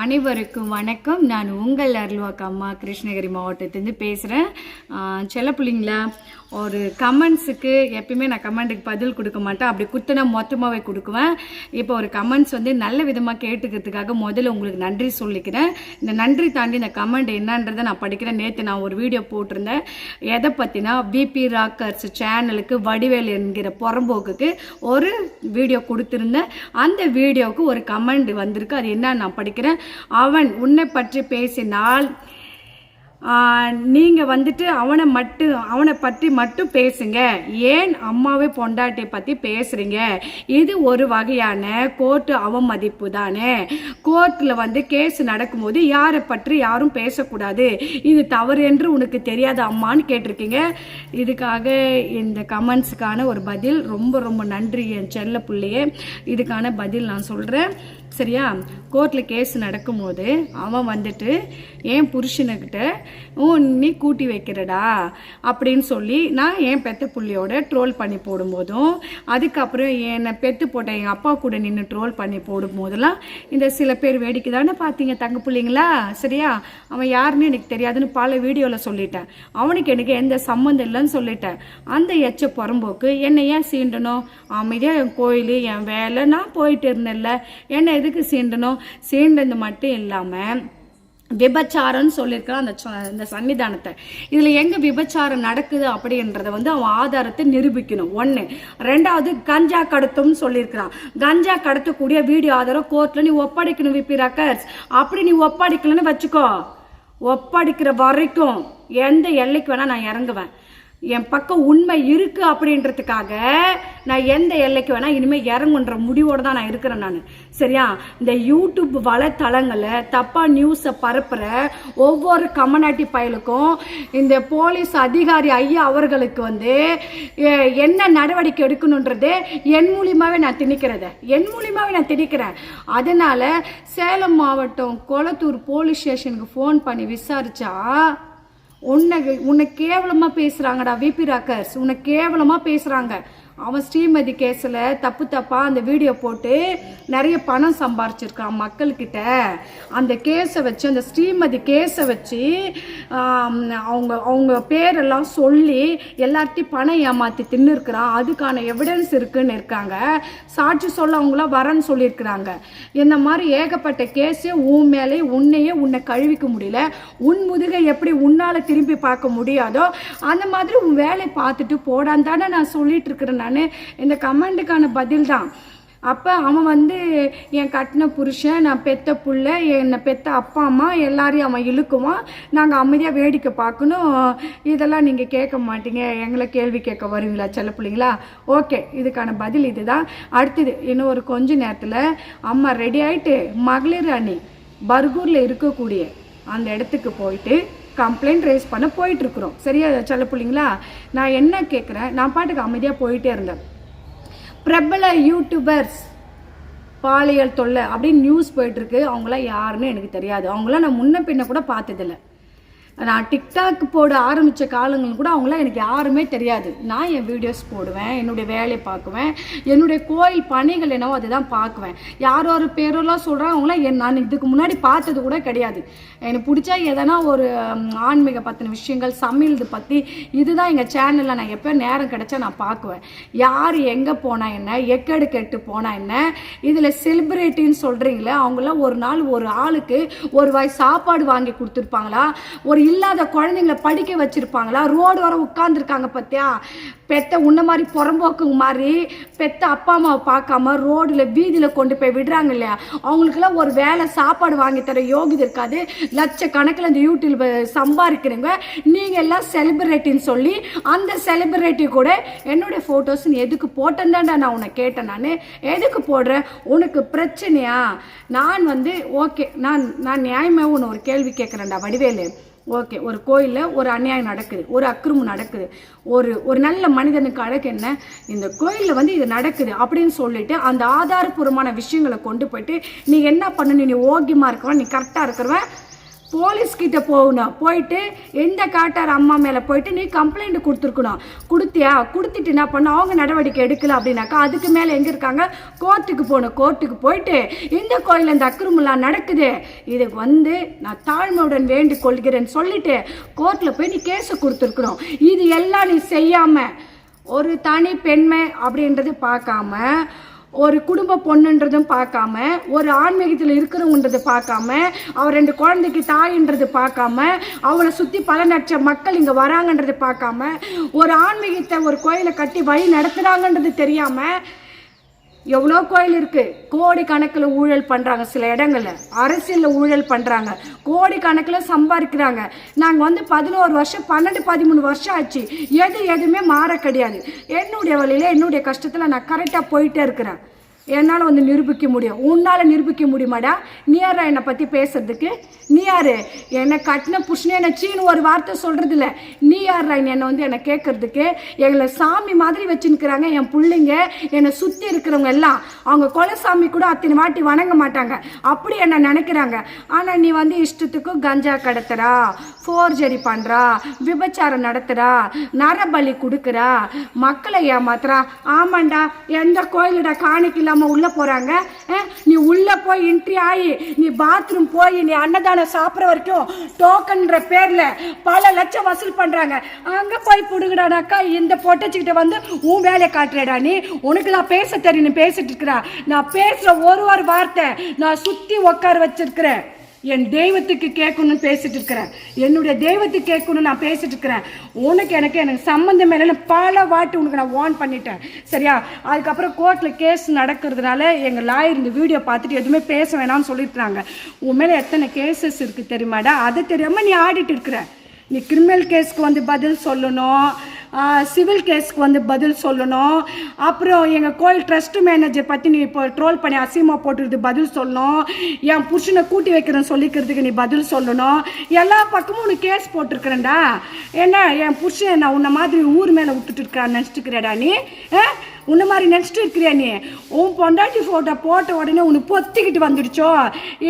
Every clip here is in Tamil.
அனைவருக்கும் வணக்கம். நான் உங்கள் அருள்வாக்கு அம்மா கிருஷ்ணகிரி மாவட்டத்துலேருந்து பேசுகிறேன் செல்ல பிள்ளைங்களா? ஒரு கமெண்ட்ஸுக்கு எப்பயுமே நான் கமெண்ட்டுக்கு பதில் கொடுக்க மாட்டேன். அப்படி குத்துனா மொத்தமாகவே கொடுக்குவேன். இப்போ ஒரு கமெண்ட்ஸ் வந்து நல்ல விதமாக கேட்டுக்கிறதுக்காக முதல்ல உங்களுக்கு நன்றி சொல்லிக்கிறேன். இந்த நன்றி தாண்டி இந்த கமெண்ட் என்னன்றதை நான் படிக்கிறேன். நேற்று நான் ஒரு வீடியோ போட்டிருந்தேன். எதை பற்றினா பிபி ராக்கர்ஸ் சேனலுக்கு வடிவேல் என்கிற புறம்போக்குக்கு ஒரு வீடியோ கொடுத்துருந்தேன். அந்த வீடியோவுக்கு ஒரு கமெண்ட் வந்திருக்கு. அது என்ன நான் படிக்கிறேன். அவன் உன்னை பற்றி பேசினால் நீங்கள் வந்துட்டு அவனை மட்டும் அவனை பற்றி மட்டும் பேசுங்க. ஏன் அம்மாவை பொண்டாட்டியை பற்றி பேசுகிறீங்க இது ஒரு வகையான கோர்ட்டு அவமதிப்பு தானே. கோர்ட்டில் வந்து கேஸ் நடக்கும்போது யாரை பற்றி யாரும் பேசக்கூடாது. இது தவறு என்று உனக்கு தெரியாத அம்மான்னு கேட்டிருக்கீங்க. இதுக்காக இந்த கமெண்ட்ஸுக்கான ஒரு பதில். ரொம்ப ரொம்ப நன்றி என் செல்ல பிள்ளையே. இதுக்கான பதில் நான் சொல்கிறேன் சரியா? கோர்ட்டில் கேஸ் நடக்கும்போது அவன் வந்துட்டு என் புருஷனுக்கிட்ட ஓ நீ கூட்டி வைக்கிறடா அப்படின்னு சொல்லி நான் என் பெத்த புள்ளியோட ட்ரோல் பண்ணி போடும்போதும் அதுக்கப்புறம் என்னை பெத்து போட்ட எங்கள் அப்பா கூட நின்று ட்ரோல் பண்ணி போடும்போதெல்லாம் இந்த சில பேர் வேடிக்கை தானே பார்த்தீங்க தங்க பிள்ளைங்களா? சரியா? அவன் யாருன்னு எனக்கு தெரியாதுன்னு பல வீடியோவில் சொல்லிட்டேன். அவனுக்கு எனக்கு எந்த சம்மந்தம் இல்லைன்னு சொல்லிட்டேன். அந்த எச்ச புறம்போக்கு என்னை ஏன் சீண்டணும்? அமைதியாக என் கோயில் என் வேலை நான் போயிட்டு இருந்தேன்ல. என்னை எதுக்கு சீண்டணும்? சீண்டது மட்டும் இல்லாமல் விபச்சாரம்னு சொல்லியிருக்கிறான் அந்த ச- இந்த சன்னிதானத்தை. இதில் எங்கே விபச்சாரம் நடக்குது அப்படின்றத வந்து அவன் ஆதாரத்தை நிரூபிக்கணும். ஒன்று ரெண்டாவது கஞ்சா கடத்தும்னு சொல்லியிருக்கிறான் கஞ்சா கடத்தக்கூடிய வீடியோ ஆதாரம் கோர்ட்டில் நீ ஒப்படைக்கணும் விபி ரக்கர்ஸ். அப்படி நீ ஒப்படைக்கலன்னு வச்சுக்கோ. ஒப்படைக்கிற வரைக்கும் எந்த எல்லைக்கு வேணால் நான் இறங்குவேன். என் பக்கம் உண்மை இருக்கு அப்படின்றதுக்காக நான் எந்த எல்லைக்கு வேணா இனிமேல் இறங்குன்ற முடிவோடு தான் நான் இருக்கிறேன் நான். சரியா? இந்த யூடியூப் வலைத்தளங்களில் தப்பாக நியூஸை பரப்புற ஒவ்வொரு கம்யூனிட்டி பயலுக்கும் இந்த போலீஸ் அதிகாரி ஐயா அவர்களுக்கு வந்து என்ன நடவடிக்கை எடுக்கணுன்றது என் மூலியமாகவே நான் திணிக்கிறத. என் மூலியமாகவே நான் திணிக்கிறேன். அதனால சேலம் மாவட்டம் கொளத்தூர் போலீஸ் ஸ்டேஷனுக்கு ஃபோன் பண்ணி விசாரிச்சா உன்னை உன்னை கேவலமாக பேசுகிறாங்கடா விபி ராக்கர்ஸ் உன்னை கேவலமாக பேசுகிறாங்க அவன் ஸ்ரீமதி கேஸில் தப்பு தப்பாக அந்த வீடியோ போட்டு நிறைய பணம் சம்பாரிச்சிருக்கான் மக்கள்கிட்ட. அந்த கேஸை வச்சு அந்த ஸ்ரீமதி கேஸை வச்சு அவங்க அவங்க பேரெல்லாம் சொல்லி எல்லார்ட்டையும் பணம் ஏமாற்றி தின்னு இருக்கிறான் அதுக்கான எவிடன்ஸ் இருக்குன்னு இருக்காங்க. சாட்சி சொல்ல அவங்களாம் வரேன்னு சொல்லியிருக்கிறாங்க. இந்த மாதிரி ஏகப்பட்ட கேஸே உன் மேலே உன்னையே உன்னை கழுவிக்க முடியல. உன் முதுகை எப்படி உன்னால் திரும்பி பார்க்க முடியாதோ அந்த மாதிரி உன் வேலையை பார்த்துட்டு போடான்னு தானே நான் சொல்லிட்டு இருக்கிறேன் நான் இந்த கமெண்ட்டுக்கான பதில் தான் அப்போ அவன் வந்து என் கட்டின புருஷன் நான் பெத்த புள்ள என்னை பெத்த அப்பா அம்மா எல்லாரையும் அவன் இழுக்குவான். நாங்கள் அமைதியாக வேடிக்கை பார்க்கணும். இதெல்லாம் நீங்கள் கேட்க மாட்டீங்க. எங்களை கேள்வி கேட்க வருவீங்களா செல்ல பிள்ளைங்களா? ஓகே இதுக்கான பதில் இதுதான். அடுத்தது இன்னும் ஒரு கொஞ்ச நேரத்தில் அம்மா ரெடி ஆகிட்டு மகளிர் அணி பர்கூரில் இருக்கக்கூடிய அந்த இடத்துக்கு போயிட்டு கம்ப்ளைண்ட் ரைஸ் பண்ண போயிட்டு இருக்கிறோம் சரியா சொல்ல பிள்ளைங்களா? நான் என்ன கேட்குறேன் நான் பாட்டுக்கு அமைதியாக போயிட்டே இருந்தேன். பிரபல யூடியூபர்ஸ் பாலியல் தொல்லை அப்படின்னு நியூஸ் போயிட்டுருக்கு. அவங்களாம் யாருன்னு எனக்கு தெரியாது. அவங்களாம் நான் முன்ன பின்ன கூட பார்த்ததில்ல. நான் டிக்டாக் போட ஆரம்பித்த காலங்கள் கூட அவங்களாம் எனக்கு யாருமே தெரியாது. நான் என் வீடியோஸ் போடுவேன் என்னுடைய வேலையை பார்க்குவேன் என்னுடைய கோயில் பணிகள் என்னவோ அதை தான் பார்க்குவேன். யார் ஒரு பேரெல்லாம் சொல்கிறாங்க அவங்களாம் என் நான் இதுக்கு முன்னாடி பார்த்தது கூட கிடையாது. எனக்கு பிடிச்சா எதனா ஒரு ஆன்மீக பற்றின விஷயங்கள் சமையல் பற்றி இதுதான் எங்கள் சேனலில் நான் எப்போ நேரம் கிடைச்சா நான் பார்க்குவேன். யார் எங்கே போனால் என்ன எக்கடு கெட்டு போனால் என்ன இதில் செலிப்ரிட்டின்னு சொல்கிறீங்களே அவங்களாம் ஒரு நாள் ஒரு ஆளுக்கு ஒரு வாய் சாப்பாடு வாங்கி கொடுத்துருப்பாங்களா? ஒரு இல்லாத குழந்தைங்கள படிக்க வச்சுருப்பாங்களா? ரோடு வர உட்காந்துருக்காங்க பார்த்தியா பெத்த உன்ன மாதிரி புறம்போக்குங்க மாதிரி பெத்த அப்பா அம்மாவை பார்க்காம ரோடில் வீதியில் கொண்டு போய் விடுறாங்க இல்லையா? அவங்களுக்குலாம் ஒரு வேலை சாப்பாடு வாங்கி தர யோகிதை இருக்காது. லட்சக்கணக்கில் இந்த யூடியூப் சம்பாதிக்கிறீங்க நீங்கள் எல்லாம் செலிப்ரிட்டின்னு சொல்லி அந்த செலிப்ரிட்டி கூட என்னுடைய ஃபோட்டோஸ் நீ எதுக்கு போட்டேன்டாண்டா நான் உன்னை கேட்டேன் நான். எதுக்கு போடுறேன் உனக்கு பிரச்சனையா? நான் வந்து ஓகே நான் நான் நியாயமாக உன்னை ஒரு கேள்வி கேட்குறேன்டா வடிவேலு. ஓகே ஒரு கோயிலில் ஒரு அநியாயம் நடக்குது ஒரு அக்கிரமம் நடக்குது. ஒரு ஒரு நல்ல மனிதனுக்கு அழகு என்ன? இந்த கோயிலில் வந்து இது நடக்குது அப்படின்னு சொல்லிட்டு அந்த ஆதாரபூர்வமான விஷயங்களை கொண்டு போயிட்டு நீ என்ன பண்ணணும்? நீ ஓக்கியமாக இருக்கிறவன் நீ கரெக்டாக இருக்கிறவன் போலீஸ் கிட்ட போகணும். போயிட்டு எந்த காட்டார் அம்மா மேலே போயிட்டு நீ கம்ப்ளைண்ட் கொடுத்துருக்கணும். கொடுத்தியா? கொடுத்துட்டு என்ன பண்ண அவங்க நடவடிக்கை எடுக்கல அப்படின்னாக்கா அதுக்கு மேலே எங்கே இருக்காங்க? கோர்ட்டுக்கு போகணும். கோர்ட்டுக்கு போயிட்டு இந்த கோயில் இந்த அக்கிரமெல்லாம் நடக்குது. இதுக்கு வந்து நான் தாழ்மையுடன் வேண்டிக் கொள்கிறேன்னு சொல்லிட்டு கோர்ட்டில் போய் நீ கேஸை கொடுத்துருக்கணும். இது எல்லாம் நீ செய்யாமல் ஒரு தனி பெண்மை அப்படின்றது பார்க்காம ஒரு குடும்ப பொண்ணுன்றதும் பார்க்காம ஒரு ஆன்மீகத்தில் இருக்கிறவங்கன்றது பார்க்காம அவர் ரெண்டு குழந்தைக்கு தாயின்றது பார்க்காம அவளை சுற்றி பல லட்சம் மக்கள் இங்கே வராங்கன்றது பார்க்காம ஒரு ஆன்மீகத்தை ஒரு கோயிலை கட்டி வழி நடத்துகிறாங்கன்றது தெரியாமல் எவ்வளோ கோயில் இருக்குது கோடி கணக்கில் ஊழல் பண்ணுறாங்க சில இடங்களில். அரசியலில் ஊழல் பண்ணுறாங்க கோடி கணக்கில் சம்பாதிக்கிறாங்க. நாங்கள் வந்து பதினோரு வருஷம் பன்னெண்டு பதிமூணு வருஷம் ஆச்சு. எது எதுவுமே மாற கிடையாது. என்னுடைய வழியில என்னுடைய கஷ்டத்தில் நான் கரெக்டாக போயிட்டே இருக்கிறேன். என்னால் வந்து நிரூபிக்க முடியும். உன்னால் நிரூபிக்க முடியுமாடா? நீ யாரா என்னை பற்றி பேசுறதுக்கு? நீ யார்? என்னை கட்டின புருஷனே என்னை சீனு ஒரு வார்த்தை சொல்கிறது இல்லை நீ யாரா என்னை வந்து என்னை கேட்கறதுக்கு எங்களை சாமி மாதிரி வச்சுருக்கிறாங்க என் பிள்ளைங்க என்னை சுற்றி இருக்கிறவங்க எல்லாம். அவங்க கொலசாமி கூட அத்தனை வாட்டி வணங்க மாட்டாங்க. அப்படி என்னை நினைக்கிறாங்க. ஆனால் நீ வந்து இஷ்டத்துக்கு கஞ்சா கடத்துறா ஃபோர்ஜரி பண்ணுறா விபச்சாரம் நடத்துகிறா நரபலி கொடுக்குறா மக்களை ஏமாத்துறா. ஆமாண்டா எந்த கோயிலோட காணிக்கல இல்லாமல் உள்ளே போகிறாங்க நீ உள்ளே போய் என்ட்ரி ஆகி நீ பாத்ரூம் போய் நீ அன்னதானம் சாப்பிட்ற வரைக்கும் டோக்கன்ற பேரில் பல லட்சம் வசூல் பண்ணுறாங்க அங்கே போய் பிடுங்கடானாக்கா இந்த பொட்டச்சிக்கிட்ட வந்து உன் வேலையை காட்டுறடா நீ. உனக்கு நான் பேச தெரியும் நீ பேசிட்டு இருக்கிறா. நான் பேசுகிற ஒரு ஒரு வார்த்தை நான் சுற்றி உட்கார வச்சிருக்கிறேன். என் தெய்வத்துக்கு கேட்கணும்னு பேசிட்டு இருக்கிறேன். என்னுடைய தெய்வத்துக்கு கேட்கணும்னு நான் பேசிட்டு இருக்கிறேன். உனக்கு எனக்கு எனக்கு சம்மந்தம் இல்லைன்னு பல வாட்டி உனக்கு நான் வார்ன் பண்ணிட்டேன். சரியா? அதுக்கப்புறம் கோர்ட்டில் கேஸ் நடக்கிறதுனால எங்கள் லாயர் இந்த வீடியோ பார்த்துட்டு எதுவுமே பேச வேணாம்னு சொல்லிட்டுறாங்க. உன் மேலே எத்தனை கேசஸ் இருக்குது தெரியுமாடா? அதை தெரியாமல் நீ ஆடிட்டு இருக்கிற. நீ கிரிமினல் கேஸ்க்கு வந்து பதில் சொல்லணும். சிவில் கேஸ்க்கு வந்து பதில் சொல்லணும். அப்புறம் எங்கள் கோயில் ட்ரஸ்ட் மேனேஜர் பற்றி நீ இப்போ ட்ரோல் பண்ணி அசீமா போட்டுறது பதில் சொல்லணும். என் புருஷனை கூட்டி வைக்கிறேன்னு சொல்லிக்கிறதுக்கு நீ பதில் சொல்லணும். எல்லா பக்கமும் உனக்கு கேஸ் போட்டிருக்கிறேன்டா. என்ன என் புருஷன் நான் உன்னை மாதிரி ஊர் மேலே விட்டுட்டு இருக்கிறான்னு நினச்சிட்டுக்கிறேடா நீ? உன்ன மாதிரி நினச்சிட்டு இருக்கிறியா நீ? உன் பொண்டாட்டி ஃபோட்டோ போட்ட உடனே உனக்கு பொத்திக்கிட்டு வந்துடுச்சோ?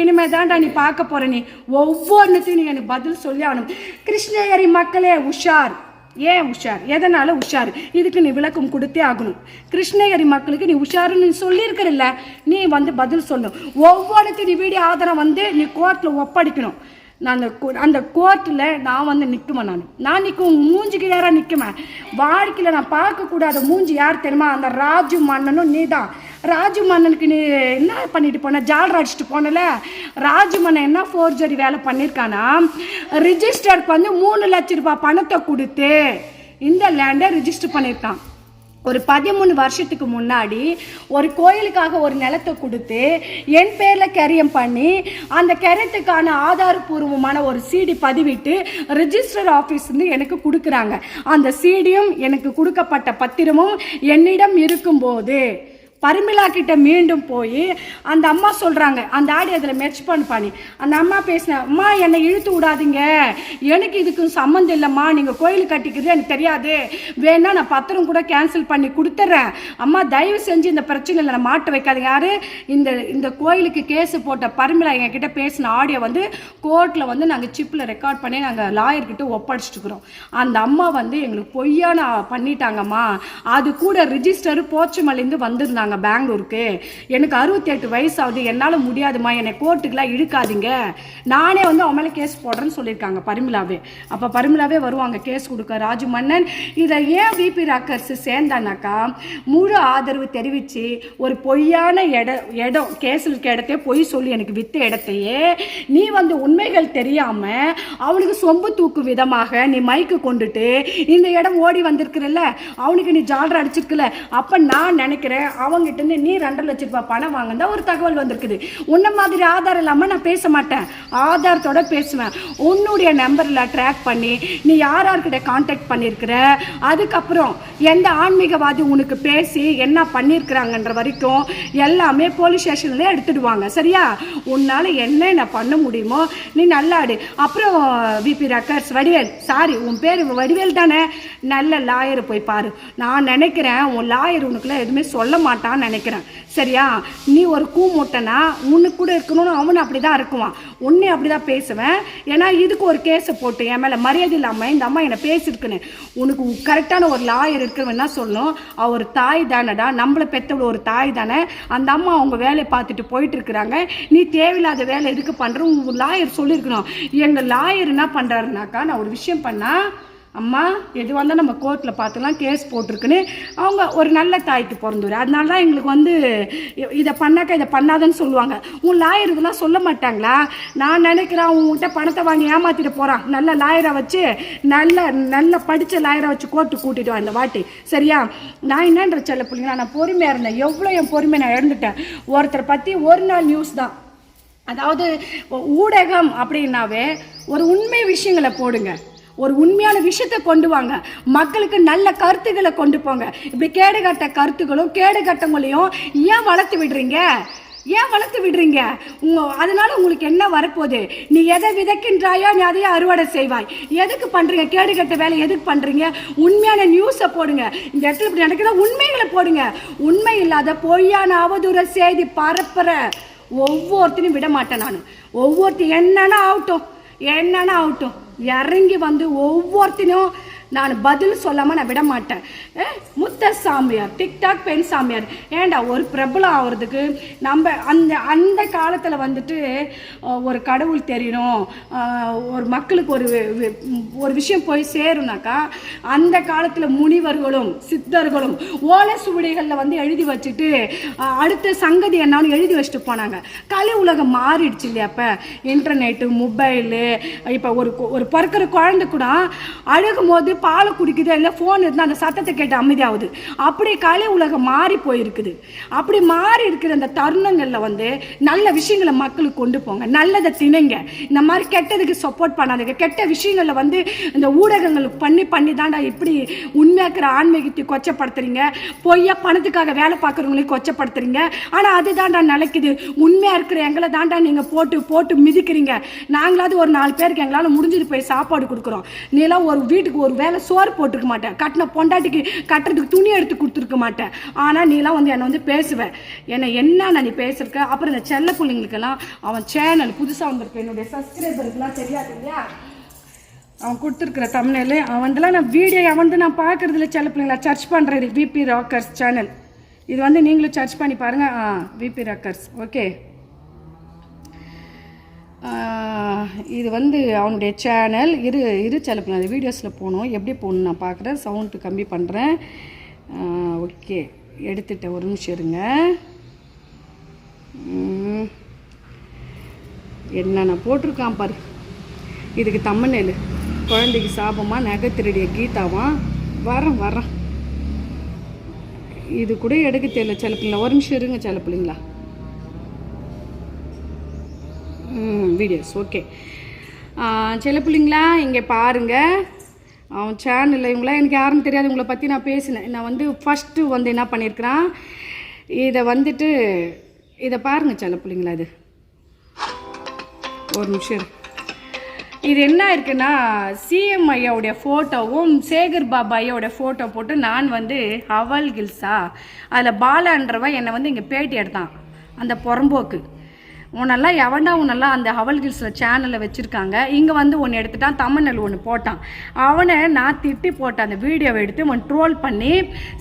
இனிமே தான்டா நீ பார்க்க போகிற நீ. ஒவ்வொன்றுத்தையும் நீ எனக்கு பதில் சொல்லி ஆகணும். கிருஷ்ணகிரி மக்களே உஷார். ஏன் உஷார்? எதனால உஷார்? இதுக்கு நீ விளக்கம் கொடுத்தே ஆகணும். கிருஷ்ணகிரி மக்களுக்கு நீ உஷாருன்னு நீ சொல்லியிருக்கிறல்ல. நீ வந்து பதில் சொல்லணும். ஒவ்வொருத்தையும் நீ வீடியோ ஆதாரம் வந்து நீ கோர்ட்டில் ஒப்படைக்கணும். நான் அந்த கோ- அந்த கோர்ட்டில் நான் வந்து நிற்குவேன் நான். நான் நிற்கும் மூஞ்சிக்கு யாராக நிற்குவேன் வாழ்க்கையில் நான் பார்க்கக்கூடாத மூஞ்சி யார் தெரியுமா? அந்த ராஜு மன்னனும் நீ தான் ராஜு மன்னனுக்கு நீ என்ன பண்ணிட்டு போன? ஜால் அடிச்சுட்டு போனல. ராஜு மன்னன் என்ன ஃபோர்ஜரி வேலை பண்ணியிருக்கானா ரிஜிஸ்டருக்கு வந்து மூணு லட்ச ரூபாய் பணத்தை கொடுத்து இந்த லேண்டை ரிஜிஸ்டர் பண்ணியிருக்கான் ஒரு பதிமூணு வருஷத்துக்கு முன்னாடி ஒரு கோயிலுக்காக ஒரு நிலத்தை கொடுத்து என் பேரில் கரியம் பண்ணி அந்த கரியத்துக்கான ஆதாரபூர்வமான ஒரு சீடி பதிவிட்டு ரிஜிஸ்டர் ஆஃபீஸ்லேருந்து எனக்கு கொடுக்குறாங்க. அந்த சீடியும் எனக்கு கொடுக்கப்பட்ட பத்திரமும் என்னிடம் இருக்கும்போது பரிமிளா கிட்ட மீண்டும் போய் அந்த அம்மா சொல்கிறாங்க அந்த ஆடி அதில் மெர்ச் பண்ணி அந்த அம்மா பேசின அம்மா என்னை இழுத்து விடாதீங்க. எனக்கு இதுக்கு சம்மந்தம் இல்லைம்மா. நீங்கள் கோயில் கட்டிக்கிறது எனக்கு தெரியாது. வேணா நான் பத்திரம் கூட கேன்சல் பண்ணி கொடுத்துட்றேன் அம்மா தயவு செஞ்சு இந்த பிரச்சனையில் நான் மாட்ட வைக்காதீங்க. யார்? இந்த இந்த கோயிலுக்கு கேஸ் போட்ட பரிமிளா என்கிட்ட பேசின ஆடியோ வந்து கோர்ட்டில் வந்து நாங்கள் சிப்பில் ரெக்கார்ட் பண்ணி நாங்கள் லாயர்கிட்ட ஒப்படைச்சிட்டுக்கிறோம் அந்த அம்மா வந்து எங்களுக்கு பொய்யான பண்ணிட்டாங்கம்மா. அது கூட ரிஜிஸ்டர் போச்சமல்லேருந்து வந்திருந்தாங்க. பெங்களூருக்கு. எனக்கு அறுபத்தி எட்டு வயசு ஆகுது என்னால் முடியாதும்மா என்னை கோர்ட்டுக்கெலாம் இழுக்காதீங்க. நானே வந்து அவன் மேலே கேஸ் போடுறேன்னு சொல்லியிருக்காங்க பரிமிளாவே. அப்போ பரிமிளாவே வருவாங்க கேஸ் கொடுக்க. ராஜு மன்னன் இதை ஏன் விபி ராக்கர்ஸ் சேர்ந்தானாக்கா முழு ஆதரவு தெரிவித்து ஒரு பொய்யான இட இடம் கேஸில் இருக்க இடத்தையே பொய் சொல்லி எனக்கு வித்த இடத்தையே நீ வந்து உண்மைகள் தெரியாமல் அவனுக்கு சொம்பு தூக்கு விதமாக நீ மைக்கு கொண்டுட்டு இந்த இடம் ஓடி வந்திருக்கிறல்ல அவனுக்கு நீ ஜாலர் அடிச்சிருக்கல அப்போ நான் நினைக்கிறேன் அவன் அவங்ககிட்ட இருந்து நீ ரெண்டரை லட்ச ரூபாய் பணம் வாங்கினா ஒரு தகவல் வந்திருக்குது. உன்ன மாதிரி ஆதாரம் இல்லாமல் நான் பேச மாட்டேன். ஆதாரத்தோட பேசுவேன். உன்னுடைய நம்பரில் ட்ராக் பண்ணி நீ யார் யார்கிட்ட காண்டாக்ட் பண்ணியிருக்கிற? அதுக்கப்புறம் எந்த ஆன்மீகவாதி உனக்கு பேசி என்ன பண்ணியிருக்கிறாங்கன்ற வரைக்கும் எல்லாமே போலீஸ் ஸ்டேஷன்லேயே எடுத்துடுவாங்க. சரியா? உன்னால் என்ன நான் பண்ண முடியுமோ நீ நல்லாடு அப்புறம் விபி ரக்கர்ஸ் வடிவேல். சாரி உன் பேர் வடிவேல் தானே? நல்ல லாயரை போய் பாரு. நான் நினைக்கிறேன் உன் லாயர் உனக்குலாம் எதுவுமே சொல்ல மாட்டான். நான் நினைக்கிறேன். சரியா? நீ ஒரு கூ மூட்டைனா உனக்கு கூட இருக்கணும்னு அவனு அப்படி தான் இருக்குவான். உன்னை அப்படி தான் பேசுவேன். ஏன்னா இதுக்கு ஒரு கேஸை போட்டு என் மேலே மரியாதை இல்லாமல் இந்த அம்மா என்னை பேசியிருக்குன்னு உனக்கு கரெக்டான ஒரு லாயர் இருக்குன்னு சொல்லணும். அவர் தாய் தானடா. நம்மளை பெற்றவள் ஒரு தாய் தானே. அந்த அம்மா அவங்க வேலையை பார்த்துட்டு போயிட்டு இருக்கிறாங்க. நீ தேவையில்லாத வேலை எதுக்கு பண்ணுற உங்கள் லாயர் சொல்லியிருக்கணும். எங்கள் லாயர் என்ன பண்ணுறாருனாக்கா நான் ஒரு விஷயம் பண்ணால் அம்மா எது வந்தால் நம்ம கோர்ட்டில் பார்த்துக்கலாம் கேஸ் போட்டிருக்குன்னு அவங்க ஒரு நல்ல தாய்க்கு பிறந்தவர் அதனால தான் எங்களுக்கு வந்து இதை பண்ணாக்கா இதை பண்ணாதன்னு சொல்லுவாங்க. உன் லாயர் இதெல்லாம் சொல்ல மாட்டாங்களா? நான் நினைக்கிறேன் உங்ககிட்ட பணத்தை வாங்கி ஏமாற்றிட்டு போகிறான் நல்ல லாயரை வச்சு நல்ல நல்ல படித்த லாயரை வச்சு கோர்ட்டு கூட்டிட்டு அந்த வாட்டி. சரியா? நான் என்னன்ற செல்ல பிள்ளைங்களா? நான் பொறுமையாக இருந்தேன். எவ்வளோ என் பொறுமை நான் இழந்துட்டேன். ஒருத்தரை பற்றி ஒரு நாள் நியூஸ் தான். அதாவது ஊடகம் அப்படின்னாவே ஒரு உண்மை விஷயங்களை போடுங்க. ஒரு உண்மையான விஷயத்தை கொண்டு வாங்க. மக்களுக்கு நல்ல கருத்துக்களை கொண்டு போங்க. இப்படி கேடுகட்ட கருத்துக்களும் கேடுகட்டங்களையும் ஏன் வளர்த்து விடுறீங்க? ஏன் வளர்த்து விடுறீங்க? உங்க அதனால உங்களுக்கு என்ன வரப்போகுது? நீ எதை விதைக்கின்றாயோ நீ அதையே அறுவடை செய்வாய். எதுக்கு பண்றீங்க? கேடுகட்ட வேலை எதுக்கு பண்றீங்க? உண்மையான நியூஸை போடுங்க. இந்த இடத்துல இப்படி நடக்கிற உண்மைகளை போடுங்க. உண்மை இல்லாத பொய்யான அவதூற செய்தி பரப்புற ஒவ்வொருத்தனையும் விட மாட்டேன் நான். ஒவ்வொருத்தர் என்னன்னா ஆகட்டும். என்னன்னா ஆகட்டும். இறங்கி வந்து ஒவ்வொருத்தனையும் நான் பதில் சொல்லாமல் நான் விட மாட்டேன் முத்த சாமியார் டிக்டாக் பெண் சாமியார். ஏன்டா ஒரு பிரபலம் ஆகிறதுக்கு நம்ம அந்த அந்த காலத்தில் வந்துட்டு ஒரு கடவுள் தெரியணும். ஒரு மக்களுக்கு ஒரு ஒரு விஷயம் போய் சேருனாக்கா அந்த காலத்தில் முனிவர்களும் சித்தர்களும் ஓலை சுவடிகளில் வந்து எழுதி வச்சுட்டு அடுத்த சங்கதி என்னன்னு எழுதி வச்சுட்டு போனாங்க. கலை உலகம் மாறிடுச்சு இல்லையா இப்போ இன்டர்நெட்டு மொபைலு இப்போ ஒரு ஒரு பிறக்கிற குழந்தை கூட அழுகும் போது பாலை குடிக்குது இல்லை ஃபோன் இருந்தால் அந்த சத்தத்தை கேட்டு அமைதியாகுது அப்படி கலை உலகம் மாறி போயிருக்குது. அப்படி மாறி இருக்கிற அந்த தருணங்களில் வந்து நல்ல விஷயங்களை மக்களுக்கு கொண்டு போங்க. நல்லதை திணைங்க. இந்த மாதிரி கெட்டதுக்கு சப்போர்ட் பண்ணாதீங்க. கெட்ட விஷயங்களில் வந்து இந்த ஊடகங்களுக்கு பண்ணி பண்ணி தாண்டா இப்படி உண்மையாக்கிற ஆன்மீகத்தை கொச்சப்படுத்துறீங்க. பொய்யா பணத்துக்காக வேலை பார்க்குறவங்களையும் கொச்சப்படுத்துறீங்க. ஆனால் அது தாண்டா நிலைக்குது. உண்மையாக இருக்கிற எங்களை தாண்டா நீங்கள் போட்டு போட்டு மிதிக்கிறீங்க. நாங்களாவது ஒரு நாலு பேருக்கு எங்களால் முடிஞ்சது போய் சாப்பாடு கொடுக்குறோம். நீலாம் ஒரு வீட்டுக்கு ஒரு வேலை சோறு போட்டிருக்க மாட்டேன். கட்டின பொண்டாட்டிக்கு கட்டுறதுக்கு துணி எடுத்து கொடுத்துருக்க மாட்டேன். ஆனால் நீலாம் வந்து என்னை வந்து பேசுவேன் என்னை என்ன நீ பேசுறக்க? அப்புறம் இந்த செல்ல பிள்ளைங்களுக்கெல்லாம் அவன் சேனல் புதுசாக வந்திருக்கு. என்னுடைய சப்ஸ்கிரைபருக்குலாம் தெரியாது இல்லையா அவன் கொடுத்துருக்குற தமிழில் அவன்லாம் நான் வீடியோ அவன் நான் பார்க்கறதுல சில பிள்ளைங்களா. சர்ச் பண்ணுறேன் விபி ராக்கர்ஸ் சேனல் இது வந்து நீங்களும் சர்ச் பண்ணி பாருங்கள் ஆ விபி ராக்கர்ஸ் ஓகே இது வந்து அவனுடைய சேனல் இரு இரு சில அந்த வீடியோஸில் போகணும் எப்படி போகணும் நான் பார்க்குறேன். சவுண்டு கம்மி பண்ணுறேன் ஓகே எடுத்துட்டேன் ஒரு நிமிஷம் இருங்க. என்னென்ன போட்டிருக்கான் பாரு. இதுக்கு தம்மநெல் குழந்தைக்கு சாபமாக நகை திருடிய கீதாவா? வரேன் வரேன் இது கூட எடுக்க தெரியல சில பிள்ளைங்களா ஒரு நிமிஷம் இருங்க சில பிள்ளைங்களா வீடியோஸ் ஓகே சில பிள்ளைங்களா இங்கே பாருங்கள் அவன் சேனலில் இவங்களாம் எனக்கு யாருன்னு தெரியாது உங்களை பற்றி நான் பேசினேன். நான் வந்து ஃபஸ்ட்டு வந்து என்ன பண்ணியிருக்கிறான் இதை வந்துட்டு இதை பாருங்கள் சில பிள்ளைங்களா இது. ஒரு நிமிஷம் இது என்ன இருக்குன்னா சிஎம் ஐயாவுடைய ஃபோட்டோவும் சேகர் பாபா ஐயாவுடைய ஃபோட்டோ போட்டு நான் வந்து அவல் கில்ஸா அதில் பாலான்றவன் என்னை வந்து இங்கே பேட்டி எடுத்தான் அந்த புறம்போக்கு. உன்னெல்லாம் எவன்டா உன்னெல்லாம் அந்த ஹவல் கில்ஸில் சேனலில் வச்சுருக்காங்க? இங்கே வந்து ஒன்று எடுத்துட்டான் தமிழ்நெல் ஒன்று போட்டான். அவனை நான் திட்டி போட்டேன் அந்த வீடியோவை எடுத்து அவன் ட்ரோல் பண்ணி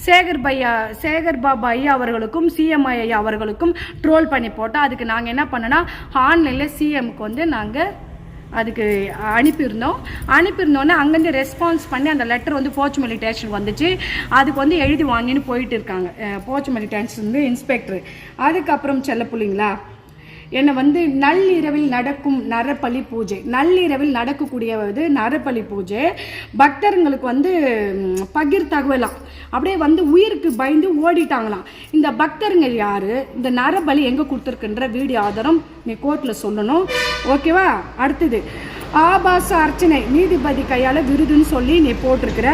சேகர் பையா சேகர் பாபா ஐயா அவர்களுக்கும் சிஎம் ஐயா அவர்களுக்கும் ட்ரோல் பண்ணி போட்டோம் அதுக்கு நாங்கள் என்ன பண்ணோன்னா ஆன்லைனில் சிஎம்க்கு வந்து நாங்கள் அதுக்கு அனுப்பியிருந்தோம். அனுப்பியிருந்தோன்னே அங்கேருந்து ரெஸ்பான்ஸ் பண்ணி அந்த லெட்டர் வந்து போச்சுமல்லி ஸ்டேஷன் வந்துச்சு. அதுக்கு வந்து எழுதி வாங்கின்னு போயிட்டு இருக்காங்க. போச்சுமல்லி ஸ்டேஷன் வந்து இன்ஸ்பெக்டர் அதுக்கப்புறம் செல்ல பிள்ளைங்களா? என்னை வந்து நள்ளிரவில் நடக்கும் நரபலி பூஜை. நள்ளிரவில் நடக்கக்கூடிய இது நரப்பலி பூஜை. பக்தர்களுக்கு வந்து பகிர் தகவலாம் அப்படியே வந்து உயிருக்கு பயந்து ஓடிட்டாங்களாம். இந்த பக்தருங்க யாரு? இந்த நரபலி எங்கே கொடுத்துருக்குன்ற வீடியோ ஆதாரம் நீ கோர்ட்டில் சொல்லணும். ஓகேவா அடுத்தது ஆபாச அர்ச்சனை. நீதிபதி கையால் விருதுன்னு சொல்லி நீ போட்டிருக்கிற.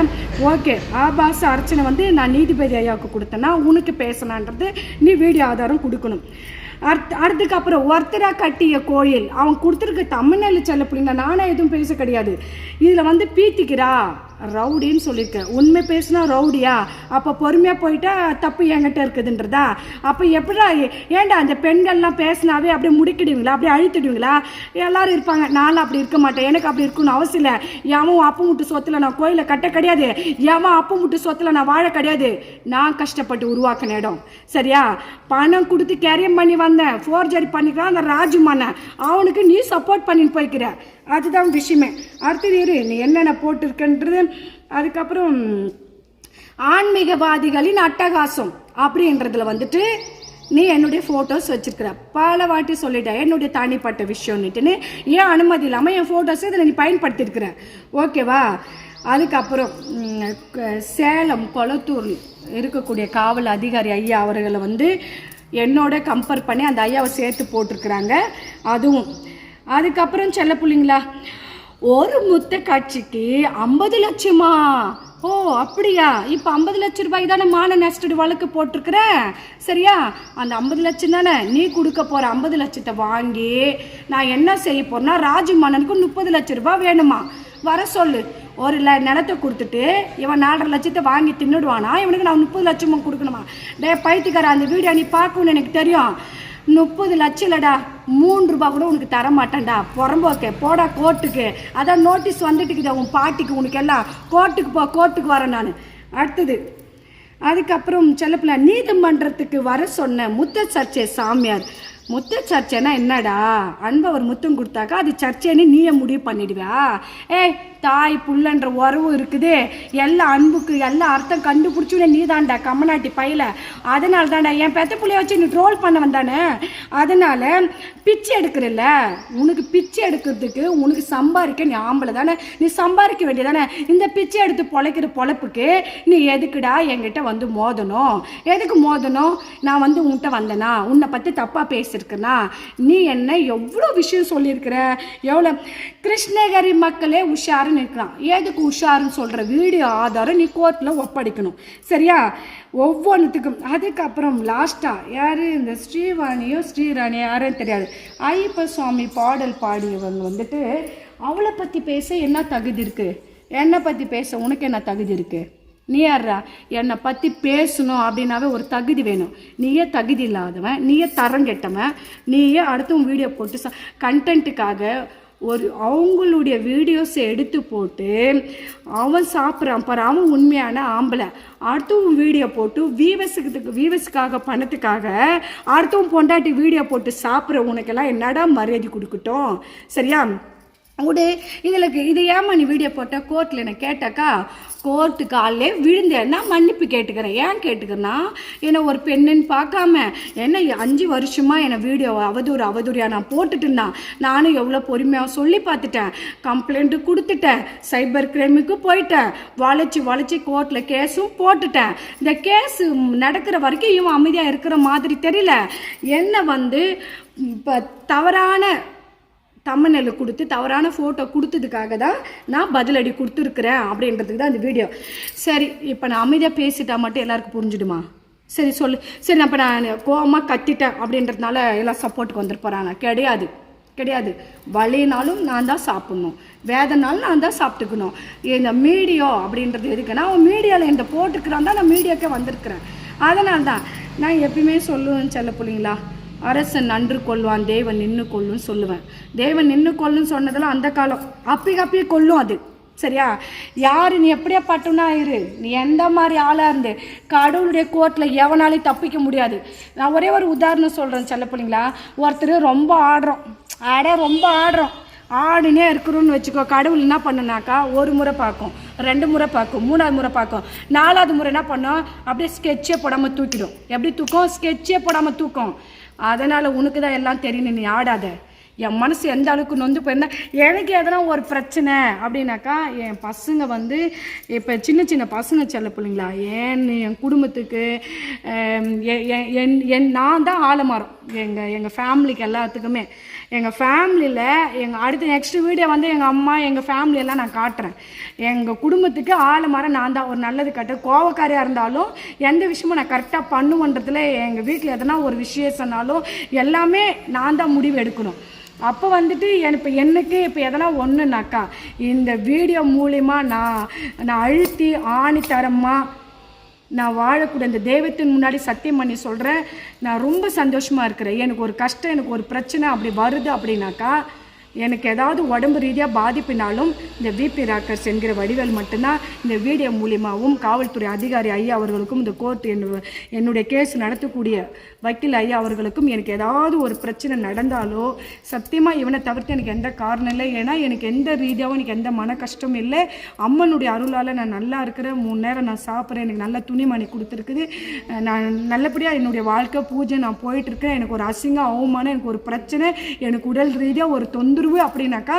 ஓகே ஆபாச அர்ச்சனை வந்து நான் நீதிபதி ஐயாவுக்கு கொடுத்தேன்னா உனக்கு பேசலான்றது நீ வீடியோ ஆதாரம் கொடுக்கணும். அடுத்து அடுத்துக்கு அப்புறம் கட்டிய கோயில் அவன் கொடுத்துருக்க தமிழ்நாடு செல்ல பிள்ளைங்க நானே எதுவும் பேச கிடையாது. இதில் வந்து பீத்திக்கிறா. ரவுடின்னு சொல்லியிருக்கேன் உண்மை பேசினா ரவுடியா? அப்போ பொறுமையாக போயிட்டா தப்பு என்கிட்ட இருக்குதுன்றதா? அப்போ எப்படா ஏன்டா அந்த பெண்கள்லாம் பேசினாவே அப்படியே முடிக்கிடுவீங்களா? அப்படியே அழுத்திடுவீங்களா? எல்லாரும் இருப்பாங்க. நானும் அப்படி இருக்க மாட்டேன். எனக்கு அப்படி இருக்கணும்னு அவசியம் இல்லை. எவன் அப்பு முட்டு சொத்துல நான் கோயிலை கட்ட கிடையாது. எவன் அப்பு முட்டு சொத்துல நான் வாழ கிடையாது. நான் கஷ்டப்பட்டு உருவாக்கின இடம். சரியா? பணம் கொடுத்து கேரியம் பண்ணி வந்தேன். ஃபோர்ஜரி பண்ணிக்கலாம். அந்த ராஜு மன்னன் அவனுக்கு நீ சப்போர்ட் பண்ணிட்டு போய்க்கிற. அதுதான் விஷயமே. அடுத்தது இரு நீ என்னென்ன போட்டிருக்கன்றது? அதுக்கப்புறம் ஆன்மீகவாதிகளின் அட்டகாசம் அப்படின்றதுல வந்துட்டு நீ என்னுடைய ஃபோட்டோஸ் வச்சுருக்கிற. பல வாட்டி சொல்லிட்டேன் என்னுடைய தனிப்பட்ட விஷயம்னுட்டுன்னு. ஏன் அனுமதி இல்லாமல் என் ஃபோட்டோஸ் இதில் நீ பயன்படுத்தியிருக்கிற? ஓகேவா அதுக்கப்புறம் க- சேலம் கொளத்தூர் இருக்கக்கூடிய காவல் அதிகாரி ஐயா அவர்களை வந்து என்னோட கம்பேர் பண்ணி அந்த ஐயாவை சேர்த்து போட்டிருக்கிறாங்க. அதுவும் அதுக்கப்புறம் செல்ல பிள்ளைங்களா ஒரு முத்த காட்சிக்கு ஐம்பது லட்சமா? ஓ அப்படியா? இப்போ ஐம்பது லட்ச ரூபாய்க்கு தானே மான நெஸ்டட் வழக்கு போட்டிருக்கிற? சரியா? அந்த ஐம்பது லட்சம் தானே நீ கொடுக்க போகிற ஐம்பது லட்சத்தை வாங்கி நான் என்ன செய்ய போறேன்னா ராஜு மன்னனுக்கு முப்பது லட்ச ரூபாய் வேணுமா? வர சொல்லு. ஒரு ல நிலத்தை கொடுத்துட்டு இவன் நாலரை லட்சத்தை வாங்கி தின்னுடுவானா? இவனுக்கு நான் முப்பது லட்சமும் கொடுக்கணுமா? டே பைத்துக்கார அந்த வீடியோ நீ பார்க்கணும்னு எனக்கு தெரியும். முப்பது லட்சம் இல்லடா மூணு ரூபா கூட உனக்கு தர மாட்டேன்டா புறம்போக்க போடா கோர்ட்டுக்கு. அதான் நோட்டீஸ் வந்துட்டுக்குதா உன் பாட்டிக்கு உனக்கு எல்லாம் கோர்ட்டுக்கு போ கோர்ட்டுக்கு வரேன் நான். அடுத்தது அதுக்கப்புறம் செல்லப்பிள்ள நீதிமன்றத்துக்கு வர சொன்ன முத்த சர்ச்சை சாமியார். முத்த சர்ச்சைனா என்னடா? அன்பை ஒரு முத்தம் கொடுத்தாக்கா அது சர்ச்சைன்னு நீயே முடிவு பண்ணிடுவியா? ஏய் தாய் புள்ளன்ற உறவும் இருக்குது. எல்லா அன்புக்கு எல்லா அர்த்தம் கண்டுபிடிச்சுன்னு நீ தான்டா கம்மநாட்டி பையில. அதனால தான்டா என் பெத்த பிள்ளைய வச்சு நீ ட்ரோல் பண்ண வந்தானே? அதனால பிச்சை எடுக்கிறல்ல. உனக்கு பிச்சை எடுக்கிறதுக்கு உனக்கு சம்பாதிக்க நீ ஆம்பளை தானே? நீ சம்பாதிக்க வேண்டியதானே இந்த பிச்சை எடுத்து பொழைக்கிற பொழப்புக்கு நீ எதுக்குடா என்கிட்ட வந்து மோதணும்? எதுக்கு மோதணும்? நான் வந்து உன்கிட்ட வந்தேனா? உன்னை பற்றி தப்பாக பேச. பேசியிருக்கேனா நீ என்ன எவ்வளோ விஷயம் சொல்லியிருக்கிற? எவ்வளோ கிருஷ்ணகிரி மக்களே உஷாருன்னு இருக்கிறான் எதுக்கு உஷாருன்னு சொல்கிற வீடியோ ஆதாரம் நீ கோர்ட்டில் ஒப்படைக்கணும். சரியா? ஒவ்வொன்றுத்துக்கும் அதுக்கப்புறம் லாஸ்ட்டாக யார்? இந்த ஸ்ரீவாணியோ ஸ்ரீராணியோ யாரும் தெரியாது. ஐயப்ப சுவாமி பாடல் பாடியவங்க வந்துட்டு அவளை பற்றி பேச என்ன தகுதி இருக்குது என்னை பற்றி பேச உனக்கு என்ன தகுதி இருக்குது நீ யாரா என்னை பற்றி பேசணும் அப்படின்னாவே ஒரு தகுதி வேணும். நீயே தகுதி இல்லாதவன் நீயே தரம் கெட்டவன் நீயே அடுத்தவன் வீடியோ போட்டு ச கண்டென்ட்டுக்காக ஒரு அவங்களுடைய வீடியோஸை எடுத்து போட்டு அவன் சாப்பிட்றான் பாரு அவன் உண்மையான ஆம்பளை. அடுத்தவன் வீடியோ போட்டு வீவஸுக்கு வீவஸுக்காக பணத்துக்காக அடுத்தவன் பொண்டாட்டி வீடியோ போட்டு சாப்பிட்ற உனக்கெல்லாம் என்னடா மரியாதை கொடுக்கட்டும்? சரியா? உடு இதில் இது ஏமா நீ வீடியோ போட்ட? கோர்ட்டில் என்ன கேட்டாக்கா? கோர்ட்டு காலிலே விழுந்தேன் நான் மன்னிப்பு கேட்டுக்கிறேன். ஏன் கேட்டுக்கிறேன்னா? என்னை ஒரு பெண்ணுன்னு பார்க்காம என்ன அஞ்சு வருஷமாக என்னை வீடியோ அவதூறு அவதூறியாக நான் போட்டுட்டு இருந்தான் நானும் எவ்வளோ பொறுமையாக சொல்லி பார்த்துட்டேன். கம்ப்ளைண்ட்டு கொடுத்துட்டேன். சைபர் கிரைமுக்கு போயிட்டேன். வளைச்சி வளைச்சி கோர்ட்டில் கேஸும் போட்டுட்டேன். இந்த கேஸ் நடக்கிற வரைக்கும் இவன் அமைதியாக இருக்கிற மாதிரி தெரியல. என்னை வந்து இப்போ தவறான தம்மநெல் கொடுத்து தவறான ஃபோட்டோ கொடுத்ததுக்காக தான் நான் பதிலடி கொடுத்துருக்குறேன் அப்படின்றதுக்கு தான் அந்த வீடியோ சரி இப்போ நான் அமைதியாக பேசிட்டா மட்டும் எல்லாருக்கும் புரிஞ்சுடுமா? சரி சொல்லு. சரி அப்போ நான் கோவமாக கத்திட்டேன் அப்படின்றதுனால எல்லாம் சப்போர்ட்டுக்கு வந்துட்டு போகிறாங்க கிடையாது. கிடையாது. வலினாலும் நான் தான் சாப்பிட்ணும். வேதனாலும் நான் தான் சாப்பிட்டுக்கணும். இந்த மீடியோ அப்படின்றது எதுக்குன்னா அவன் மீடியாவில் இந்த போட்டிருக்கிறான் தான் நான் மீடியாக்கே வந்திருக்கிறேன். அதனால தான் நான் எப்பயுமே சொல்லுவேன் செல்ல பிள்ளைங்களா அரசன் நன்று கொள்வான் தேவன் நின்று கொள்ளுன்னு சொல்லுவேன். தேவன் நின்று கொள்ளுன்னு சொன்னதெல்லாம் அந்த காலம். அப்பி அப்பயே கொல்லும் அது. சரியா? யார் நீ எப்படியா பட்டுனா இரு. நீ எந்த மாதிரி ஆளாக இருந்து கடவுளுடைய கோர்ட்டில் எவனாலையும் தப்பிக்க முடியாது. நான் ஒரே ஒரு உதாரணம் சொல்கிறேன் செல்ல பிள்ளைங்களா ஒருத்தர் ரொம்ப ஆடுறோம். ஆட ரொம்ப ஆடுறோம். ஆடுனே இருக்கிறோன்னு வச்சுக்கோ. கடவுள் என்ன பண்ணுனாக்கா ஒரு முறை பார்க்கும் ரெண்டு முறை பார்க்கும் மூணாவது முறை பார்க்கும் நாலாவது முறை என்ன பண்ணும்? அப்படியே ஸ்கெட்சே போடாமல் தூக்கிடும். எப்படி தூக்கும்? ஸ்கெட்சே போடாமல் தூக்கும். அதனால் உனக்கு தான் எல்லாம் தெரியும் நீ ஆடாத. என் மனசு எந்த அளவுக்கு நொந்து போயிருந்தா எனக்கு எதனா ஒரு பிரச்சனை அப்படின்னாக்கா என் பசங்க வந்து இப்போ சின்ன சின்ன பசங்க செல்ல பிள்ளைங்களா ஏன் என் குடும்பத்துக்கு என் என் நான் தான் ஆலமரம் எங்கள் எங்கள் ஃபேமிலிக்கு எல்லாத்துக்குமே. எங்கள் ஃபேமிலியில் எங்கள் அடுத்த நெக்ஸ்ட் வீடியோ வந்து எங்கள் அம்மா எங்கள் ஃபேமிலியெல்லாம் நான் காட்டுறேன். எங்கள் குடும்பத்துக்கு ஆலமரம் நான் தான் ஒரு நல்லது கட்ட கோவக்காரியாக இருந்தாலும் எந்த விஷயமும் நான் கரெக்டாக பண்ணுவோன்றதுல எங்கள் வீட்டில் எதனா ஒரு விசேஷம்னாலும் எல்லாமே நான் தான் முடிவு எடுக்கணும். அப்போ வந்துட்டு எனக்கு எனக்கு இப்போ எதனா ஒன்றுனாக்கா இந்த வீடியோ மூலிமா நான் நான் அழுத்தி ஆணித்தரமாக நான் வாழக்கூடிய இந்த தெய்வத்தின் முன்னாடி சத்தியம் பண்ணி சொல்கிறேன் நான் ரொம்ப சந்தோஷமாக இருக்கிறேன். எனக்கு ஒரு கஷ்டம் எனக்கு ஒரு பிரச்சனை அப்படி வருது அப்படின்னாக்கா எனக்கு ஏதாவது உடம்பு ரீதியாக பாதிப்பினாலும் இந்த விபி ராக்கர்ஸ் என்கிற வடிவேல் மட்டும்தான் இந்த வீடியோ மூலியமாகவும் காவல்துறை அதிகாரி ஐயா அவர்களுக்கும் இந்த கோர்ட் என்னுடைய கேஸ் நடத்தக்கூடிய வக்கீல் ஐயா அவர்களுக்கும் எனக்கு ஏதாவது ஒரு பிரச்சனை நடந்தாலோ சத்தியமாக இவனை தவிர்த்து எனக்கு எந்த காரணம் இல்லை. ஏன்னா எனக்கு எந்த ரீதியாகவும் எனக்கு எந்த மன கஷ்டமும் இல்லை. அம்மனுடைய அருளால் நான் நல்லா இருக்கிறேன். மூணு நேரம் நான் சாப்பிட்றேன். எனக்கு நல்ல துணிமணி கொடுத்துருக்குது. நான் நல்லபடியாக என்னுடைய வாழ்க்கை பூஜை நான் போயிட்டுருக்கேன் எனக்கு ஒரு அசிங்கம் அவமானம் எனக்கு ஒரு பிரச்சனை எனக்கு உடல் ரீதியாக ஒரு தொந்தரவு அப்படின்னாக்கா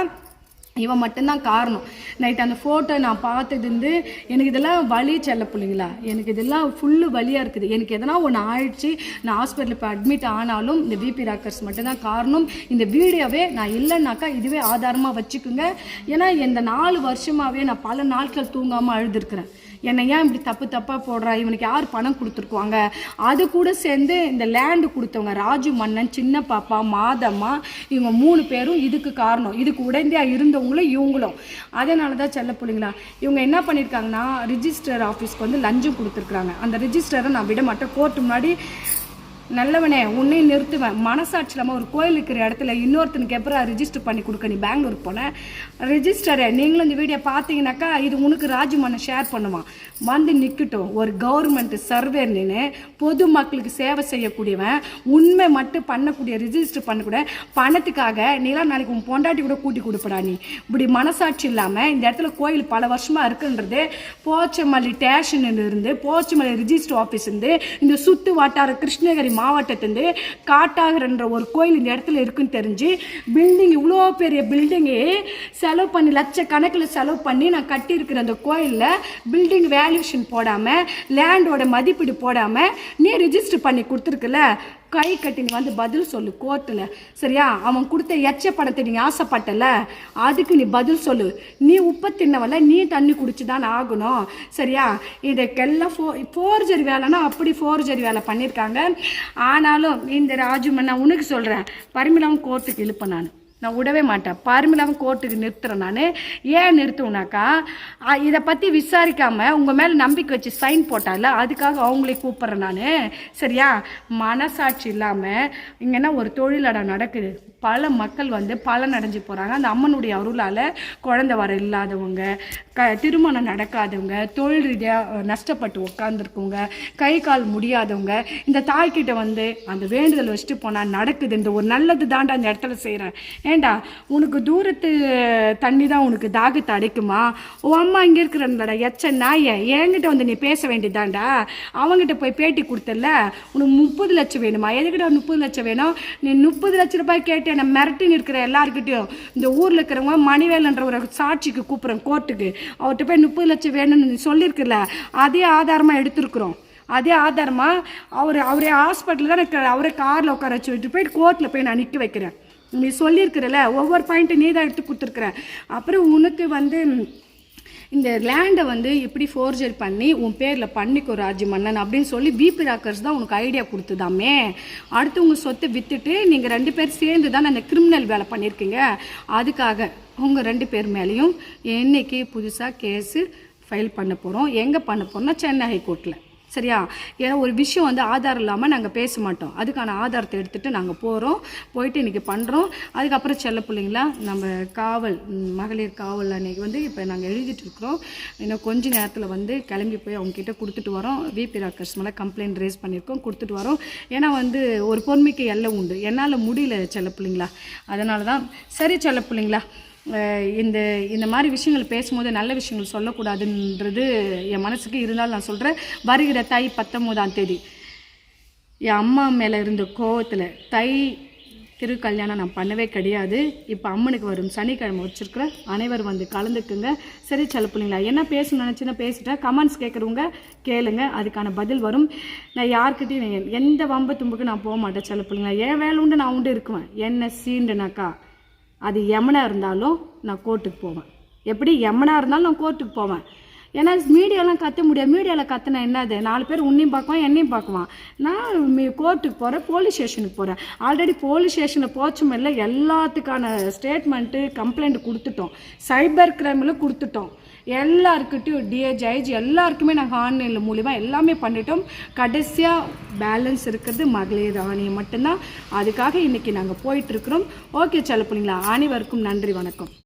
இவன் மட்டும்தான் காரணம். நைட் அந்த ஃபோட்டோ நான் பார்த்தது வந்து எனக்கு இதெல்லாம் வலி செல்ல பிள்ளைங்களா? எனக்கு இதெல்லாம் ஃபுல்லு வலியாக இருக்குது. எனக்கு எதனா ஒன்று ஆயிடுச்சு நான் ஹாஸ்பிட்டலில் இப்போ அட்மிட் ஆனாலும் இந்த பிபி ராக்கர்ஸ் மட்டும்தான் காரணம். இந்த வீடியோவே நான் இல்லைன்னாக்கா இதுவே ஆதாரமாக வச்சுக்குங்க. ஏன்னா இந்த நாலு வருஷமாகவே நான் பல நாட்கள் தூங்காமல் அழுதுருக்குறேன். என்னை ஏன் இப்படி தப்பு தப்பாக போடுறா? இவனுக்கு யார் பணம் கொடுத்துருக்குவாங்க? அது கூட சேர்ந்து இந்த லேண்டு கொடுத்தவங்க ராஜு மன்னன் சின்ன பாப்பா மாதம்மா இவங்க மூணு பேரும் இதுக்கு காரணம். இதுக்கு உடந்தையாக இருந்தவங்களும் இவங்களும். அதனால தான் செல்ல பிள்ளைங்களா இவங்க என்ன பண்ணியிருக்காங்கன்னா ரிஜிஸ்டர் ஆஃபீஸ்க்கு வந்து லஞ்சம் கொடுத்துருக்குறாங்க. அந்த ரிஜிஸ்டரை நான் விட மாட்டேன் கோர்ட்டு முன்னாடி நல்லவனே உன்னை நிறுத்துவேன். மனசாட்சி இல்லாமல் ஒரு கோயில் இருக்கிற இடத்துல இன்னொருத்தனுக்கு எப்பறம் ரிஜிஸ்டர் பண்ணி கொடுக்க நீ பெங்களூர் போனேன் ரிஜிஸ்டரை நீங்களும் இந்த வீடியோ பார்த்தீங்கன்னாக்கா இது உனக்கு ராஜுமனை ஷேர் பண்ணுவான். வந்து நிற்கட்டும் ஒரு கவர்மெண்ட் சர்வேர் நின்று பொது மக்களுக்கு சேவை செய்யக்கூடியவன் உண்மை மட்டும் பண்ணக்கூடிய ரிஜிஸ்டர் பண்ணக்கூடிய பணத்துக்காக நீலாம் நாளைக்கு உன் பொண்டாட்டி கூட கூட்டி கொடுப்படா நீ. இப்படி மனசாட்சி இல்லாமல் இந்த இடத்துல கோயில் பல வருஷமாக இருக்குன்றது போச்சமல்லி ஸ்டேஷன் இருந்து போச்சமல்லி ரிஜிஸ்டர் ஆஃபீஸ் இருந்து இந்த சுத்து வட்டார கிருஷ்ணகிரி மாவட்டத்துலேருந்து காட்டாகரன்ற ஒரு கோயில் இந்த இடத்துல இருக்குன்னு தெரிஞ்சு பில்டிங் இவ்வளோ பெரிய பில்டிங்கு செலவு பண்ணி லட்சக்கணக்கில் செலவு பண்ணி நான் கட்டியிருக்கிற அந்த கோயிலில் பில்டிங் வேல்யூஷன் போடாமல் லேண்டோட மதிப்பீடு போடாமல் நீ ரிஜிஸ்டர் பண்ணி கொடுத்துருக்குல? கை கட்டி நீ வந்து பதில் சொல்லு கோர்ட்டில். சரியா? அவன் கொடுத்த எச்ச படத்தை நீ ஆசைப்பட்டல. அதுக்கு நீ பதில் சொல்லு. நீ உப்பை தின்னவல்ல நீ தண்ணி குடிச்சு தான் ஆகணும். சரியா? இதுக்கெல்லாம் ஃபோ ஃபோர்ஜரி வேலைன்னா அப்படி ஃபோர்ஜரி வேலை பண்ணியிருக்காங்க ஆனாலும் இந்த ராஜு நான் உனக்கு சொல்கிறேன் பரிமளம் கோர்ட்டுக்கு இழுப்பேன் நான். நான் விடவே மாட்டேன். பரிமளம் கோர்ட்டுக்கு நிறுத்துறேன் நான். ஏன் நிறுத்துவேனாக்கா? இதை பற்றி விசாரிக்காமல் உங்கள் மேலே நம்பிக்கை வச்சு சைன் போட்டால அதுக்காக அவங்களே கூப்பிட்றேன் நான். சரியா? மனசாட்சி இல்லாமல் இங்கன்னா ஒரு தொழிலடம் நடக்குது? பல மக்கள் வந்து பலனடைஞ்சு போகிறாங்க அந்த அம்மனுடைய அருளால் குழந்தை வர இல்லாதவங்க க திருமணம் நடக்காதவங்க தொழில் ரீதியாக நஷ்டப்பட்டு உட்காந்துருக்கவங்க கை கால் முடியாதவங்க இந்த தாய்கிட்ட வந்து அந்த வேண்டுதல் வச்சுட்டு போனால் நடக்குது. இந்த ஒரு நல்லது தாண்டா அந்த இடத்துல செய்கிறேன் ஏண்டா உனக்கு தூரத்து தண்ணி தான் உனக்கு தாகத்தை அடைக்குமா? உன் அம்மா இங்கே இருக்கிறாங்களா எச்ச நாய என்கிட்ட வந்து நீ பேச வேண்டியதாண்டா அவங்ககிட்ட போய் பேட்டி கொடுத்தல உனக்கு முப்பது லட்சம் வேணுமா? எதுக்கிட்ட முப்பது லட்சம் வேணும்? நீ முப்பது லட்ச ரூபாய் கேட்டு என்னை மிரட்டி நிற்கிற எல்லாருக்கிட்டையும் இந்த ஊரில் இருக்கிறவங்க மணிவேலன்ற ஒரு சாட்சிக்கு கூப்பிட்றேன் கோர்ட்டுக்கு. அவர்கிட்ட போய் முப்பது லட்சம் வேணும்னு நீ சொல்லியிருக்கல அதே ஆதாரமாக எடுத்திருக்கிறோம். அதே ஆதாரமாக அவர் அவரே ஹாஸ்பிட்டலில் தான் எனக்கு அவரே காரில் உட்கார வச்சு விட்டு போய் கோர்ட்டில் போய் நான் நிற்க வைக்கிறேன். நீ சொல்லியிருக்கிறல ஒவ்வொரு பாயிண்ட்டு நீ தான் எடுத்து கொடுத்துருக்குற. அப்புறம் உனக்கு வந்து இந்த லேண்டை வந்து இப்படி ஃபோர்ஜர் பண்ணி உன் பேரில் பண்ணிக்கோ ராஜி மன்னன் அப்படின்னு சொல்லி பிபி ராக்கர்ஸ் தான் உனக்கு ஐடியா கொடுத்துதாமே. அடுத்து உங்கள் சொத்தை விற்றுட்டு நீங்கள் ரெண்டு பேர் சேர்ந்து தான் அந்த கிரிமினல் வேலை பண்ணியிருக்கீங்க அதுக்காக உங்கள் ரெண்டு பேர் மேலேயும் என்னைக்கு புதுசாக கேஸு ஃபைல் பண்ண போகிறோம் எங்கே பண்ண போகிறோம்னா சென்னை ஹைகோர்ட்டில் சரியா? ஏன்னா ஒரு விஷயம் வந்து ஆதாரம் இல்லாமல் நாங்கள் பேச மாட்டோம். அதுக்கான ஆதாரத்தை எடுத்துகிட்டு நாங்கள் போகிறோம் போயிட்டு இன்றைக்கி பண்ணுறோம் அதுக்கப்புறம் செல்ல பிள்ளைங்களா நம்ம காவல் மகளிர் காவல் அன்னைக்கு வந்து இப்போ நாங்கள் எழுதிட்டுருக்குறோம் இன்னும் கொஞ்ச நேரத்தில் வந்து கிளம்பி போய் அவங்கக்கிட்ட கொடுத்துட்டு வரோம். விபி ராக்கர்ஸ் மேலே கம்ப்ளைண்ட் ரேஸ் பண்ணியிருக்கோம். கொடுத்துட்டு வரோம். ஏன்னா வந்து ஒரு பொறுமைக்கு எல்லாம் உண்டு. என்னால் முடியல செல்ல பிள்ளைங்களா. அதனால தான் சரி செல்ல பிள்ளைங்களா. இந்த இந்த மாதிரி விஷயங்கள் பேசும்போது நல்ல விஷயங்கள் சொல்லக்கூடாதுன்றது என் மனசுக்கு இருந்தாலும் நான் சொல்கிறேன் வருகிற தை பத்தொம்போதாம் தேதி என் அம்மா மேலே இருந்த கோவத்தில் தை திருக்கல்யாணம் நான் பண்ணவே கிடையாது. இப்போ அம்மனுக்கு வரும் சனிக்கிழமை வச்சுருக்கிறேன் அனைவரும் வந்து கலந்துக்குங்க. சரி சலப்புலிங்களா என்ன பேசணும்னு நினச்சின்னா பேசிட்டேன் கமெண்ட்ஸ் கேட்குறவங்க கேளுங்க அதுக்கான பதில் வரும். நான் யார்கிட்டையும் எந்த வம்பு தும்புக்கு நான் போக மாட்டேன் சலப்புலிங்களா என் வேலை உண்டு நான் உண்டு இருக்குவேன். என்ன சீண்டுனாக்கா அது எமனாக இருந்தாலும் நான் கோர்ட்டுக்கு போவேன். எப்படி? எமனாக இருந்தாலும் நான் கோர்ட்டுக்கு போவேன். ஏன்னா மீடியாலாம் கத்த முடியாது. மீடியாவில் கத்துனா என்னது? நாலு பேர் உன்னையும் பார்க்குவான் என்னையும் பார்க்குவான். நான் கோர்ட்டுக்கு போகிறேன் போலீஸ் ஸ்டேஷனுக்கு போகிறேன் ஆல்ரெடி போலீஸ் ஸ்டேஷனில் போச்சும் இல்லை எல்லாத்துக்கான ஸ்டேட்மெண்ட்டு கம்ப்ளைண்ட் கொடுத்துட்டோம். சைபர் கிரைமில் கொடுத்துட்டோம். எல்லாருக்கிட்டையும் டிஏஜ் ஐஜ் எல்லாருக்குமே நாங்கள் ஆன்லைனில் மூலிமா எல்லாமே பண்ணிட்டோம். கடைசியாக பேலன்ஸ் இருக்கிறது மகளிர் ஆணையம் மட்டும்தான். அதுக்காக இன்றைக்கி நாங்கள் போயிட்டுருக்குறோம் ஓகே செல்ல பிள்ளைங்களா அனைவருக்கும் நன்றி வணக்கம்.